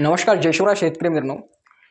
नमस्कार जयशिवराज शेतकरी मित्रांनो.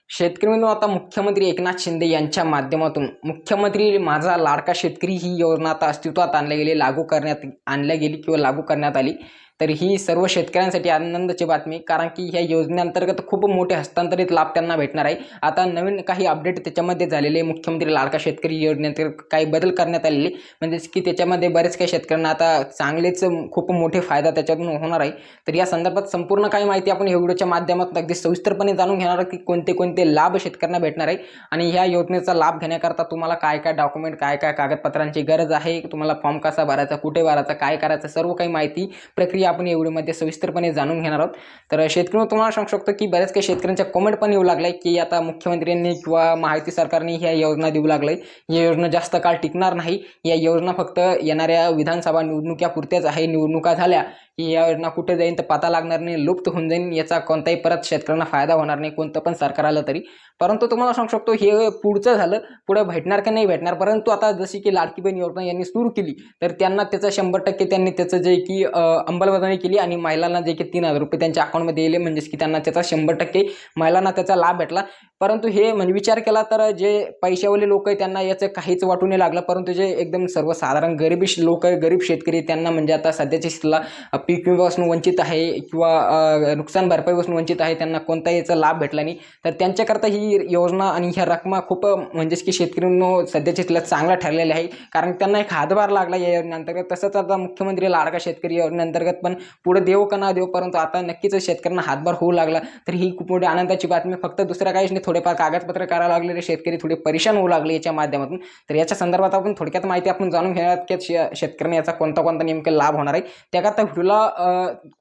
शेतकरी मित्रांनो आता मुख्यमंत्री एकनाथ शिंदे यांच्या माध्यमातून मुख्यमंत्री माझा लाडका शेतकरी ही योजना आता अस्तित्वात आणल्या गेली लागू करण्यात आणल्या गेली किंवा लागू करण्यात आली. तर ही सर्व शेतकऱ्यांसाठी आनंदाची बातमी कारण की ह्या योजनेअंतर्गत खूप मोठे हस्तांतरित लाभ त्यांना भेटणार आहे. आता नवीन काही अपडेट त्याच्यामध्ये झालेले मुख्यमंत्री लाडका शेतकरी योजनेअंतर्गत काही बदल करण्यात आलेले म्हणजेच की त्याच्यामध्ये बरेच काही शेतकऱ्यांना आता चांगलेच खूप मोठे फायदा त्याच्यातून होणार आहे. तर या संदर्भात संपूर्ण काही माहिती आपण व्हिडिओच्या माध्यमातून अगदी सविस्तरपणे जाणून घेणार आहोत की कोणते कोणते लाभ शेतकऱ्यांना भेटणार आहे. आणि ह्या योजनेचा लाभ घेण्याकरता तुम्हाला काय काय डॉक्युमेंट काय काय कागदपत्रांची गरज आहे तुम्हाला फॉर्म कसा भरायचा कुठे भरायचा काय करायचं सर्व काही माहिती प्रक्रिया आपण या व्हिडिओमध्ये सविस्तरपणे जाणून घेणार आहोत. तर शेतकरी तुम्हाला सांगू शकतो की बऱ्याच काही शेतकऱ्यांच्या कमेंट पण येऊ लागलाय की आता मुख्यमंत्र्यांनी किंवा महायुती सरकारने ह्या योजना देऊ लागलाय. या योजना जास्त काळ टिकणार नाही. या योजना फक्त येणाऱ्या विधानसभा निवडणुक्यापुरत्याच आहे. निवडणुका झाल्या की या योजना कुठे जाईन तर पता लागणार नाही लुप्त होऊन जाईन याचा कोणताही परत शेतकऱ्यांना फायदा होणार नाही कोणतं पण सरकार आलं तरी. परंतु तुम्हाला सांगू शकतो हे पुढचं झालं पुढे भेटणार का नाही भेटणार परंतु आता जशी की लाडकी बहीण योजना यांनी सुरू केली तर त्यांना त्याचं शंभर टक्के त्यांनी त्याचं जे की अंमलबजावणी केली आणि महिलांना जे की तीन हजार रुपये त्यांच्या अकाउंटमध्ये येले म्हणजेच की त्यांना त्याचा शंभर टक्के महिलांना त्याचा लाभ भेटला. परंतु हे म्हणजे विचार केला तर जे पैशावाले लोक आहे त्यांना याचं काहीच वाटू नाही लागलं. परंतु जे एकदम सर्वसाधारण गरीब लोक आहे गरीब शेतकरी त्यांना म्हणजे आता सध्याच्या स्थितीला पीक विम्यापासून वंचित आहे किंवा नुकसान भरपाईपासून वंचित आहे त्यांना कोणताही याचा लाभ भेटला नाही. तर त्यांच्याकरता ही योजना आणि ह्या रकमा खूप म्हणजेच की शेतकऱ्यांनो सध्याच्या स्थितीला चांगला ठरलेल्या आहे कारण त्यांना एक हातभार लागला या योजनेअंतर्गत. तसंच आता मुख्यमंत्री लाडका शेतकरी योजनेअंतर्गत पण पुढे देव का ना देव परंतु आता नक्कीच शेतकऱ्यांना हातभार होऊ लागला. तर ही खूप मोठी आनंदाची बातमी फक्त दुसऱ्या काहीच नाही थोडेफार कागदपत्र करायला लागलेले शेतकरी थोडे परेशान होऊ लागले याच्या माध्यमातून. तर याच्या संदर्भात आपण थोडक्यात माहिती आपण जाणून घेणार की शे- शेतकऱ्यांना याचा कोणता कोणता नेमका लाभ होणार आहे. त्याकरता व्हिडिओला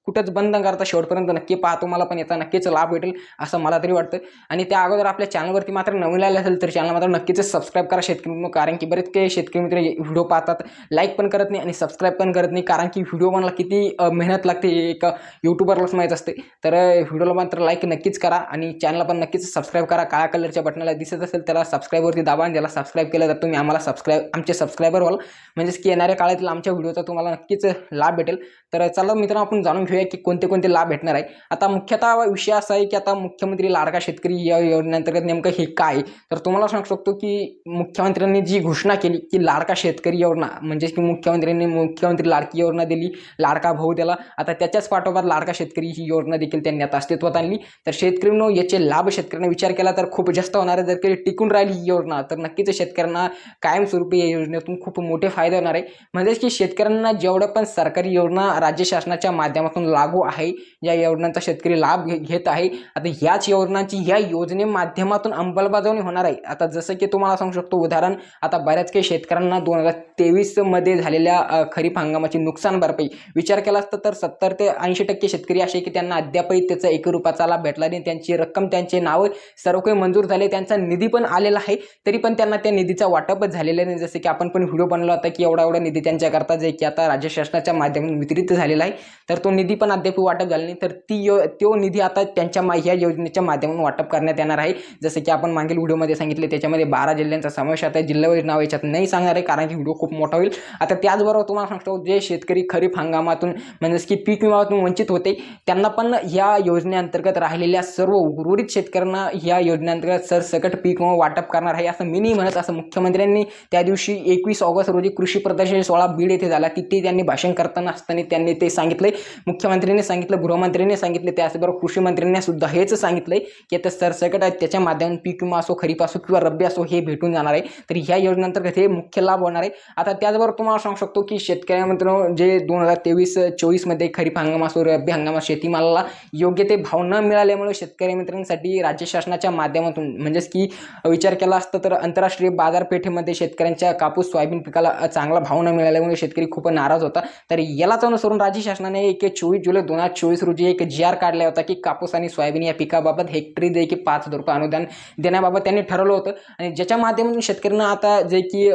कुठंच बंद न करता शेवटपर्यंत नक्की पहा तुम्हाला पण याचा नक्कीच लाभ भेटेल असं मला तरी वाटतं. आणि त्या अगोदर आपल्या चॅनलवरती मात्र नवीन आले असेल तर चॅनल मात्र नक्कीच सबस्क्राईब करा शेतकरी मित्र कारण की बरेच काही शेतकरी मित्र व्हिडिओ पाहतात. लाईक पण करत नाही आणि सबस्क्राईब पण करत नाही कारण की व्हिडिओ बनला किती मेहनत लागते एक यूट्यूबरलाच माहीत असते. तर व्हिडिओला मात्र लाईक नक्कीच करा आणि चॅनलला पण नक्कीच सबस्क्राईब करा. काळ्या कलरच्या बटनाला दिसत असेल त्याला सबस्क्राईबवरती दाबा आणि त्याला सबस्क्राईब केलं तर तुम्ही आम्हाला सबस्क्राईब आमचे सबस्क्रायबर व्हाल. म्हणजेच की येणाऱ्या काळातील आमच्या व्हिडिओचा तुम्हाला नक्कीच लाभ भेटेल. तर चला मित्रांनो आपण जाणून घेऊया. की कोणते कोणते लाभ भेटणार आहे. आता मुख्यतः विषय असा आहे की आता मुख्यमंत्री लाडका शेतकरी या योजनेअंतर्गत नेमकं हे काय आहे? तर तुम्हाला सांगू शकतो की मुख्यमंत्र्यांनी जी घोषणा केली की लाडका शेतकरी योजना म्हणजेच की मुख्यमंत्र्यांनी मुख्यमंत्री लाडकी योजना दिली लाडका भाऊ त्याला आता त्याच्याच पाठोपाठ लाडका शेतकरी ही योजना देखील त्यांनी आता अस्तित्वात आणली. तर शेतकरीनं याचे लाभ शेतकऱ्यांना विचार केला तर खूप जास्त होणार आहे. जर काही टिकून राहिली ही योजना तर नक्कीच शेतकऱ्यांना कायमस्वरूपी या योजनेतून खूप मोठे फायदे होणार आहे. म्हणजेच की शेतकऱ्यांना जेवढं पण सरकारी योजना राज्य शासनाच्या माध्यमातून लागू आहे. या योजनांचा शेतकरी लाभ घे घेत आहे. आता ह्याच योजनांची या योजने माध्यमातून अंमलबजावणी होणार आहे. आता जसं की तुम्हाला सांगू शकतो उदाहरण आता बऱ्याच काही शेतकऱ्यांना दोन हजार तेवीसमध्ये झालेल्या खरीप हंगामाची नुकसान भरपाई. विचार केला असता तर सत्तर ते ऐंशी टक्के शेतकरी असे की त्यांना अद्यापही त्याचा एक रुपयाचा लाभ भेटला नाही. त्यांची रक्कम त्यांचे नावं सर्व काही मंजूर झाले. त्यांचा निधी पण आलेला आहे. तरी पण त्यांना त्या निधीचा वाटपच झालेला नाही. जसं की आपण पण व्हिडिओ बनवला होता की एवढा एवढा निधी त्यांच्याकरता जे की आता राज्य शासनाच्या माध्यमातून वितरित झालेला आहे. तर तो निधी पण अद्याप वाटप झाला नाही. तर ती यो तो निधी आता त्यांच्या मा ह्या योजनेच्या माध्यमातून वाटप करण्यात येणार आहे. जसं की आपण मागील व्हिडिओमध्ये सांगितले त्याच्यामध्ये बारा जिल्ह्यांचा समावेश आता जिल्हावाईज नाव याच्यात नाही सांगणार आहे कारण की व्हिडिओ खूप मोठा होईल. आता त्याचबरोबर तुम्हाला सांगतो जे शेतकरी खरीप हंगामातून म्हणजेच की पीक विमातून वंचित होते त्यांना पण ह्या योजनेअंतर्गत राहिलेल्या सर्व उर्वरित शेतकऱ्यांना ह्या योजनेअंतर्गत सरसकट पीक विमा वाटप करणार आहे असं मी नाही म्हणत. असं मुख्यमंत्र्यांनी त्या दिवशी एकवीस ऑगस्ट रोजी कृषी प्रदर्शन सोहळा बीड येथे झाला तिथे त्यांनी भाषण करताना असताना त्यांनी ते सांगितले मुख्यमंत्र्यांनी सांगितलं गृहमंत्र्यांनी सांगितले त्याचबरोबर कृषी मंत्र्यांनी सुद्धा हेच सांगितलंय की आता सरसकट आहे त्याच्या माध्यमातून पीक विमा असो खरीप असो किंवा रब्बी असो हे भेटून जाणार आहे. तर ह्या योजनेअंतर्गत हे मुख्य लाभ होणार आहे. आता त्याचबरोबर तुम्हाला सांगू शकतो की शेतकऱ्यांमध्ये जे दोन हजार तेवीस चोवीसमध्ये खरीप हंगाम असो रब्बी हंगाम शेतीमालाला योग्य ते भाव न मिळाल्यामुळे शेतकरी मित्रांसाठी राज्य शासनाच्या माध्यमातून म्हणजेच की विचार केला असता तर आंतरराष्ट्रीय बाजारपेठेमध्ये शेतकऱ्यांच्या कापूस सोयाबीन पिकाला चांगला भाव न मिळाल्यामुळे शेतकरी खूप नाराज होता. तर यालाच अनुसरून राज्य शासनाने एक चोवीस जुलै दोन हजार चोवीस रोजी एक जी आर काढला होता की कापूस आणि सोयाबीन या पिकाबाबत हेक्टरी जे की पाच हजार रुपये अनुदान देण्याबाबत त्यांनी ठरवलं होतं. आणि ज्याच्या माध्यमातून शेतकऱ्यांना आता जे की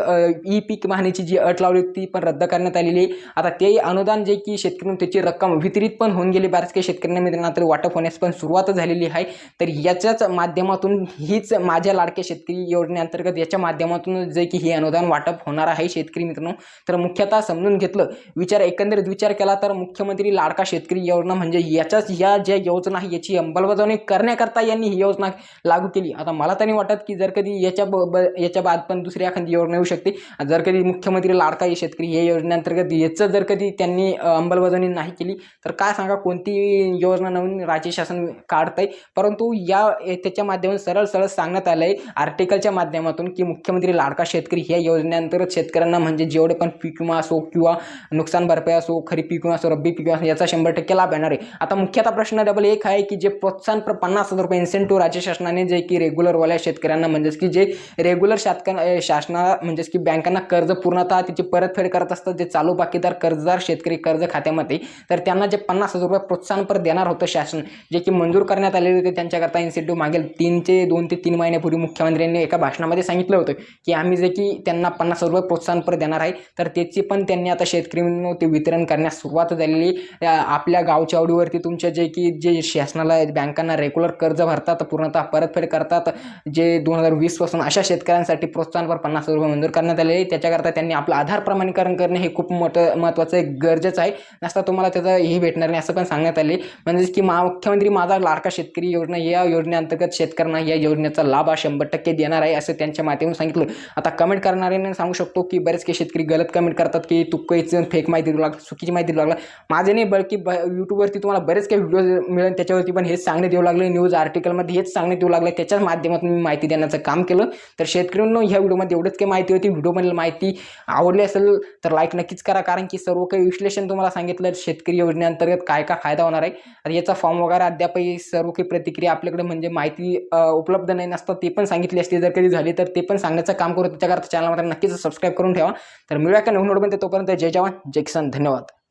ई पीक वाहनाची जी अट लावली होती ती पण रद्द करण्यात आलेली आहे. आता ते अनुदान जे की शेतकऱ्यांना त्याची रक्कम वितरित पण होऊन गेली. बऱ्याच काही शेतकऱ्यांना मित्रांना तर वाटप होण्यास पण सुरुवात झालेली आहे. तर याच्याच माध्यमातून हीच माझ्या लाडके शेतकरी योजनेअंतर्गत याच्या माध्यमातून जे की हे अनुदान वाटप होणार आहे शेतकरी मित्रांनो. तर मुख्यतः समजून घेतलं विचार एकंदरीत विचार केला तर मुख्यमंत्री लाडका शेतकरी योजना म्हणजे याच्याच या ज्या योजना आहे याची अंमलबजावणी करण्याकरता यांनी ही योजना लागू केली. आता मला तरी वाटत की जर कधी याच्या ब ब- याच्या बाद पण दुसरी एखादी योजना येऊ शकते. जर कधी मुख्यमंत्री लाडका शेतकरी या योजनेअंतर्गत याचं जर कधी त्यांनी अंमलबजावणी नाही केली तर काय सांगा कोणती योजना नवीन राज्य शासन काढत आहे परंतु या त्याच्या माध्यमातून सरळ सरळ सांगण्यात आलं आहे आर्टिकलच्या माध्यमातून की मुख्यमंत्री लाडका शेतकरी या योजनेअंतर्गत शेतकऱ्यांना म्हणजे जेवढे पण पीक विमा असो किंवा नुकसान भरपाई असो खरीप पीक विमा असो रब्बी पीक विमा असो याचा शंभर टक्के लाभ येणार आहे. आता मुख्यतः प्रश्न डबल एक आहे की जे प्रोत्साहन प्र पन्नास हजार रुपये इन्सेंटिव्ह राज्य शासनाने जे की रेग्युलरवाल्या शेतकऱ्यांना म्हणजेच की जे रेग्युलर शासका शासना म्हणजेच की बँकांना कर्ज पूर्णतः त्याची परतफेड करत असतात जे चालू बाकीदार कर्जदार शेतकरी कर्ज खात्यामध्ये तर त्यांना जे पन्नास हजार रुपये प्रोत्साहनपर देणार होतं शासन जे की मंजूर करण्यात आलेले होते त्यांच्याकरता इन्सेंटिव्ह मागेल. तीन ते दोन ते तीन महिन्यापूर्वी मुख्यमंत्र्यांनी एका भाषणामध्ये सांगितलं होतं की आम्ही जे की त्यांना पन्नास हजार रुपये प्रोत्साहनपर देणार आहे तर त्याची पण त्यांनी आता शेतकरी ते वितरण करण्यास सुरुवात झालेली आपल्या गावच्या आवडीवरती तुमच्या जे की जे शासनाला बँकांना रेग्युलर कर्ज भरतात पूर्णतः परतफेड करतात जे दोन हजार वीसपासून अशा शेतकऱ्यांसाठी प्रोत्साहनपर पन्नास रुपये मंजूर करण्यात आले त्याच्याकरता त्यांनी आपलं आधार प्रमाणीकरण करणे हे खूप मोठं महत्त्वाचं आहे गरजेचं आहे. नसता तुम्हाला त्याचं हे भेटणार नाही असं पण सांगण्यात आले. म्हणजेच की मा मुख्यमंत्री माझा लाडका शेतकरी योजना या योजनेअंतर्गत शेतकऱ्यांना या योजनेचा लाभ हा शंभर टक्के देणार आहे असं त्यांच्या माध्यमातून सांगितलं. आता कमेंट करणाऱ्यांना सांगू शकतो की बरेच काही शेतकरी गलत कमेंट करतात की तू काहीच फेक माहिती देऊ लागला चुकीची माहिती देऊ लागला. माझे नाही की ब यूट्यूबवरती तुम्हाला बरेच काही व्हिडिओ मिळेल. त्याच्यावरती पण हेच सांगण्यात येऊ लागले. न्यूज आर्टिकलमध्ये हेच सांगण्यात येऊ लागले. त्याच्याच माध्यमातून मी माहिती देण्याचं काम केलं. तर शेतकऱ्यांनो ह्या व्हिडिओमध्ये एवढंच काही माहिती होती. व्हिडिओमधील माहिती आवडली असेल तर लाईक नक्कीच करा. कारण की सर्व काही विश्लेषण तुम्हाला सांगितलं. शेतकरी योजनेअंतर्गत काय काय फायदा होणार आहे. आणि याचा फॉर्म वगैरे अद्यापही सर्व काही प्रतिक्रिया आपल्याकडे म्हणजे माहिती उपलब्ध नाही नसतं ते पण सांगितली असते. जर कधी झाली तर ते पण सांगण्याचं काम करू. त्याच्याकरता चॅनल मात्र नक्कीच सबस्क्राईब करून ठेवा. तर मिळूया का नवीन नोटमध्ये तोपर्यंत जय जवान. जय किसान. धन्यवाद.